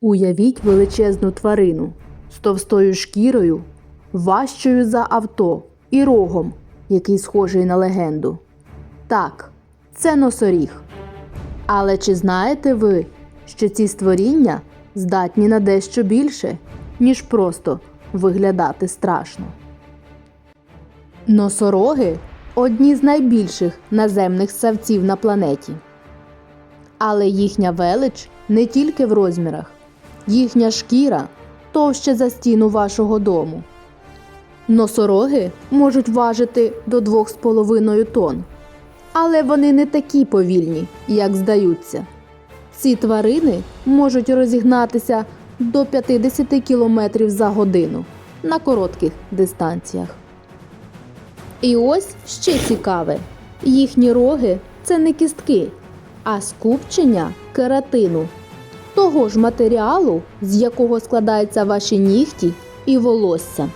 Уявіть величезну тварину з товстою шкірою, важчою за авто і рогом, який схожий на легенду. Так, це носоріг. Але чи знаєте ви, що ці створіння здатні на дещо більше, ніж просто виглядати страшно? Носороги одні з найбільших наземних ссавців на планеті. Але їхня велич не тільки в розмірах, їхня шкіра товща за стіну вашого дому. Носороги можуть важити до 2,5 тонн, але вони не такі повільні, як здаються. Ці тварини можуть розігнатися до 50 км за годину на коротких дистанціях. І ось ще цікаве: їхні роги це не кістки, а скупчення кератину, того ж матеріалу, з якого складаються ваші нігті і волосся.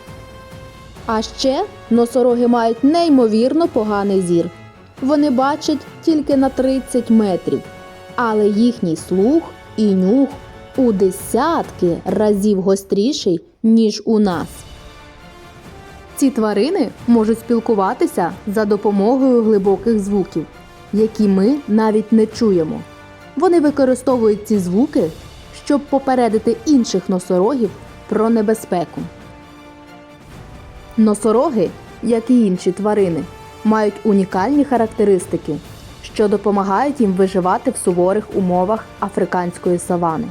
А ще носороги мають неймовірно поганий зір. Вони бачать тільки на 30 метрів, але їхній слух і нюх у десятки разів гостріший, ніж у нас. Ці тварини можуть спілкуватися за допомогою глибоких звуків, які ми навіть не чуємо. Вони використовують ці звуки, щоб попередити інших носорогів про небезпеку. Носороги, як і інші тварини, мають унікальні характеристики, що допомагають їм виживати в суворих умовах африканської савани.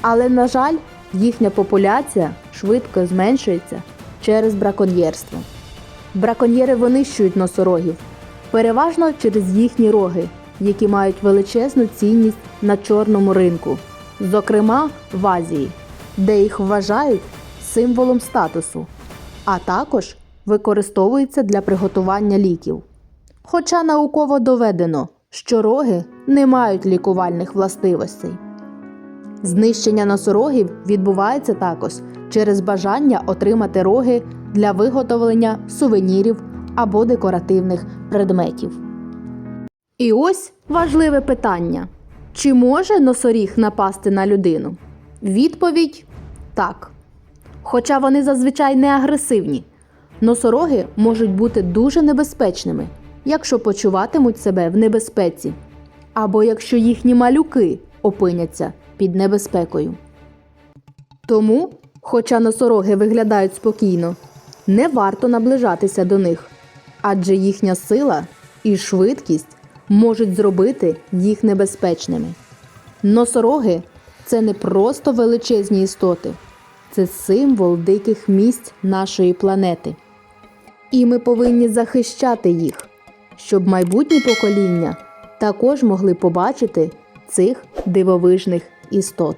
Але, на жаль, їхня популяція швидко зменшується через браконьєрство. Браконьєри винищують носорогів, переважно через їхні роги, які мають величезну цінність на чорному ринку, зокрема в Азії, де їх вважають символом статусу, а також використовуються для приготування ліків. Хоча науково доведено, що роги не мають лікувальних властивостей. Знищення носорогів відбувається також через бажання отримати роги для виготовлення сувенірів або декоративних предметів. І ось важливе питання: чи може носоріг напасти на людину? Відповідь так. Хоча вони зазвичай не агресивні, носороги можуть бути дуже небезпечними, якщо почуватимуть себе в небезпеці, або якщо їхні малюки опиняться під небезпекою. Тому, хоча носороги виглядають спокійно, не варто наближатися до них, адже їхня сила і швидкість можуть зробити їх небезпечними. Носороги це не просто величезні істоти, це символ диких місць нашої планети. І ми повинні захищати їх, щоб майбутні покоління також могли побачити цих дивовижних істот.